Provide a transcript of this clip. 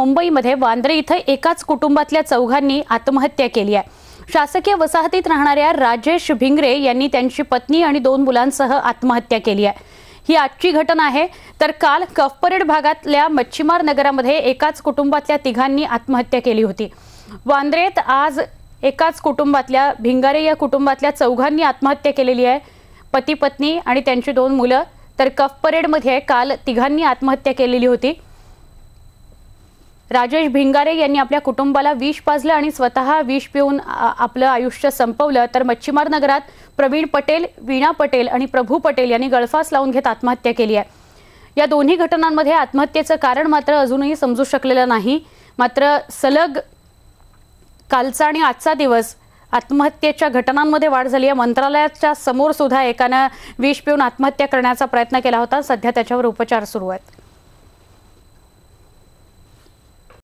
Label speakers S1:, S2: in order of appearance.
S1: मुंबईमध्ये वांद्रे इथं एकाच कुटुंबातल्या चौघांनी आत्महत्या केली आहे. शासकीय वसाहतीत राहणाऱ्या राजेश भिंगरे यांनी त्यांची पत्नी आणि दोन मुलांसह आत्महत्या केली आहे. ही आजची घटना आहे. तर काल कफपरेड भागातल्या मच्छीमार नगरामध्ये एकाच कुटुंबातल्या तिघांनी आत्महत्या केली होती. वांद्रेत आज एकाच कुटुंबातल्या भिंगारे या कुटुंबातल्या चौघांनी आत्महत्या केलेली आहे. पती पत्नी आणि त्यांची दोन मुलं. तर कफपरेडमध्ये काल तिघांनी आत्महत्या केलेली होती. राजेश भिंगारे यांनी आपल्या कुटुंबाला विष पाजलं आणि स्वतः विष पिऊन आपलं आयुष्य संपवलं. तर मच्छीमार नगरात प्रवीण पटेल वीणा पटेल आणि प्रभू पटेल यांनी गळफास लावून घेत आत्महत्या केली आहे. या दोन्ही घटनांमध्ये आत्महत्येचं कारण मात्र अजूनही समजू शकलेलं नाही. मात्र सलग कालचा आणि आजचा दिवस आत्महत्येच्या घटनांमध्ये वाढ झाली आहे. मंत्रालयाच्या समोर सुद्धा एकानं विष पिऊन आत्महत्या करण्याचा प्रयत्न केला होता. सध्या त्याच्यावर उपचार सुरू आहेत.